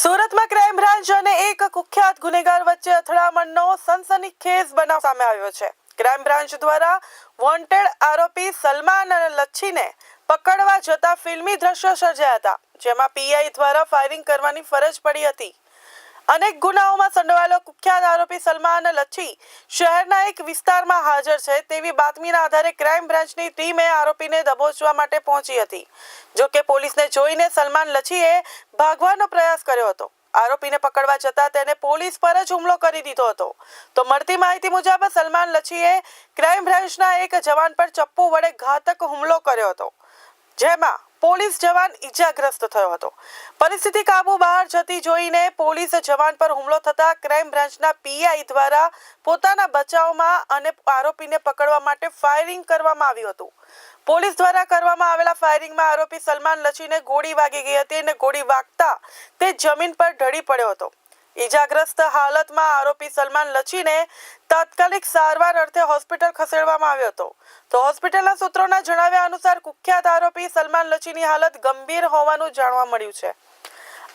સુરતમાં crime branch અને એક કુખ્યાત ગુનેગાર વચ્ચે અથડામણનો સનસનીખેજ બનાવ સામે આવ્યો છે. ક્રાઇમ બ્રાન્ચ દ્વારા વોન્ટેડ આરોપી સલમાન અને લચ્છીને પકડવા જતા ફિલ્મી દ્રશ્યો સર્જાયા હતા, જેમાં પીઆઈ દ્વારા ફાયરિંગ કરવાની ફરજ પડી હતી. અનેક ગુનાઓમાં સંડોવાયેલો કુખ્યાત આરોપી સલમાન લચ્છી શહેરના એક વિસ્તારમાં હાજર છે. તેવી બાતમીના આધારે ક્રાઇમ બ્રાન્ચની ટીમે આરોપીને દબોચવા માટે પહોંચી હતી. જો કે પોલીસને જોઈને સલમાન લચ્છીએ ભાગવાનો પ્રયાસ કર્યો હતો. આરોપીને પકડવા જતા તેને પોલીસ પર જ હુમલો કરી દીધો હતો. તો મળતી માહિતી મુજબ સલમાન લચ્છીએ ક્રાઇમ બ્રાન્ચના એક જવાન પર ચપ્પુ વડે ઘાતક હુમલો કર્યો હતો. જેમાં પોલીસ જવાન ઈજાગ્રસ્ત થયો હતો. પરિસ્થિતિ કાબુ બહાર જતી જોઈને પોલીસ જવાન પર હુમલો થતા ક્રાઇમ બ્રાન્ચના પીઆઈ દ્વારા પોતાના બચાવમાં અને આરોપીને પકડવા માટે ફાયરિંગ કરવામાં આવ્યું હતું. પોલીસ દ્વારા કરવામાં આવેલા ફાયરિંગમાં આરોપી સલમાન લચીને ગોળી વાગી ગઈ હતી અને ગોળી વાગતા તે જમીન પર ઢળી પડ્યો હતો. ઈજાગ્રસ્ત હાલતમાં આરોપી સલમાન લચીને તાત્કાલિક સારવાર અર્થે હોસ્પિટલ ખસેડવામાં આવ્યો હતો. તો હોસ્પિટલના સૂત્રોના જણાવ્યા અનુસાર કુખ્યાત આરોપી સલમાન લચીની હાલત ગંભીર હોવાનું જાણવા મળ્યું છે.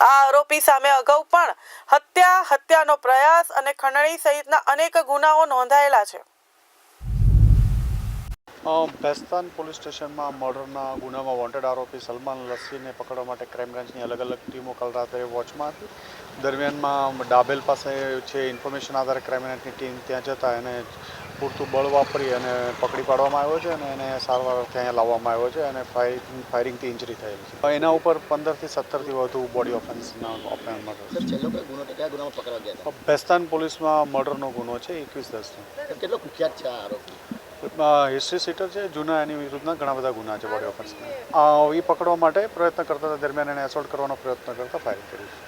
આ આરોપી સામે અગાઉ પણ હત્યા, હત્યાનો પ્રયાસ અને ખંડણી સહિતના અનેક ગુનાઓ નોંધાયેલા છે. ભેસ્તાન પોલીસ સ્ટેશનમાં મર્ડરના ગુનામાં વોન્ટેડ આરોપી સલમાન લસ્સીને પકડવા માટે ક્રાઇમ બ્રાન્ચની અલગ અલગ ટીમો કાલ રાત્રે વોચમાં હતી. દરમિયાનમાં ડાબેલ પાસે છે ઇન્ફોર્મેશન આધારે ક્રાઇમ ટીમ ત્યાં જતા એને પૂરતું બળ વાપરી અને પકડી પાડવામાં આવ્યો છે અને એને સારવાર ત્યાં લાવવામાં આવ્યો છે અને ફાયરિંગ ફાયરિંગથી ઇન્જરી થયેલી છે. એના ઉપર પંદરથી સત્તરથી વધુ બોડી ઓફેન્સના ઓફેન્સ બેસ્તાન પોલીસમાં મર્ડરનો ગુનો છે એકવીસ દસનો. કેટલો કુખ્યાત છે આરોપી? હિસ્ટ્રી સીટર છે જૂના એની વિરુદ્ધના ઘણા બધા ગુના છે બોડી ઓફેન્સના એ પકડવા માટે પ્રયત્ન કરતા દરમિયાન એને એસોલ્ટ કરવાનો પ્રયત્ન કરતા ફાયરિંગ કર્યું